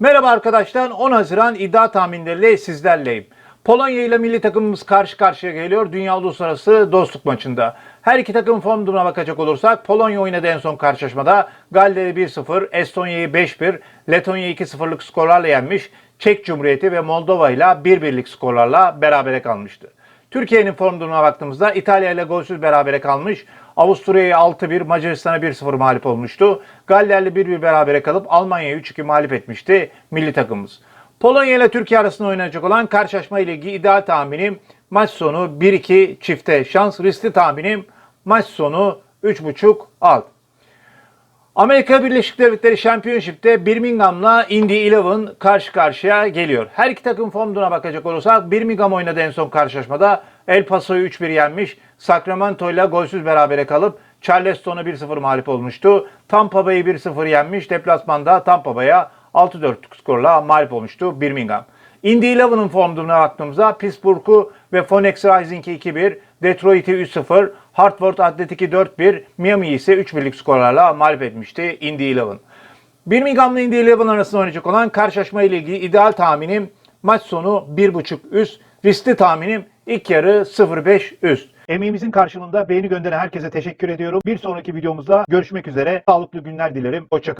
Merhaba arkadaşlar. 10 Haziran iddia tahminleriyle sizlerleyim. Polonya ile milli takımımız karşı karşıya geliyor Dünya Uluslararası Dostluk maçında. Her iki takım form durumuna bakacak olursak Polonya oynadı en son karşılaşmada. Galler'i 1-0, Estonya'yı 5-1, Letonya'yı 2-0'lık skorlarla yenmiş. Çek Cumhuriyeti ve Moldova ile 1-1'lik skorlarla berabere kalmıştı. Türkiye'nin form durumuna baktığımızda İtalya ile golsüz berabere kalmış. Avusturya'ya 6-1, Macaristan'a 1-0 mağlup olmuştu. Galler'le 1-1 berabere kalıp Almanya'yı 3-2 mağlup etmişti milli takımımız. Polonya ile Türkiye arasında oynanacak olan karşılaşma ile ilgili ideal tahminim maç sonu 1-2 çifte şans. Riskli tahminim maç sonu 3.5 alt. Amerika Birleşik Devletleri Championship'te Birmingham'la Indy 11 karşı karşıya geliyor. Her iki takım form durumuna bakacak olursak Birmingham oynadı en son karşılaşmada. El Paso'yu 3-1 yenmiş. Sacramento ile golsüz berabere kalıp Charleston'a 1-0 mağlup olmuştu. Tampa Bay'ı 1-0 yenmiş. Deplasmanda Tampa Bay'a 6-4 skorla mağlup olmuştu Birmingham. Indy 11'ın form durumuna baktığımızda Pittsburgh'u ve Phoenix Rising'i 2-1, Detroit'i 3-0, Hartford Athletic'i 4-1, Miami'yi ise 3-1'lik skorlarla mağlup etmişti Indy 11. Birmingham'la Indy 11 arasında oynayacak olan karşılaşma ile ilgili ideal tahminim maç sonu 1.5 üst, riskli tahminim ilk yarı 0.5 üst. Emeğimizin karşılığında beğeni gönderen herkese teşekkür ediyorum. Bir sonraki videomuzda görüşmek üzere. Sağlıklı günler dilerim. Hoşçakalın.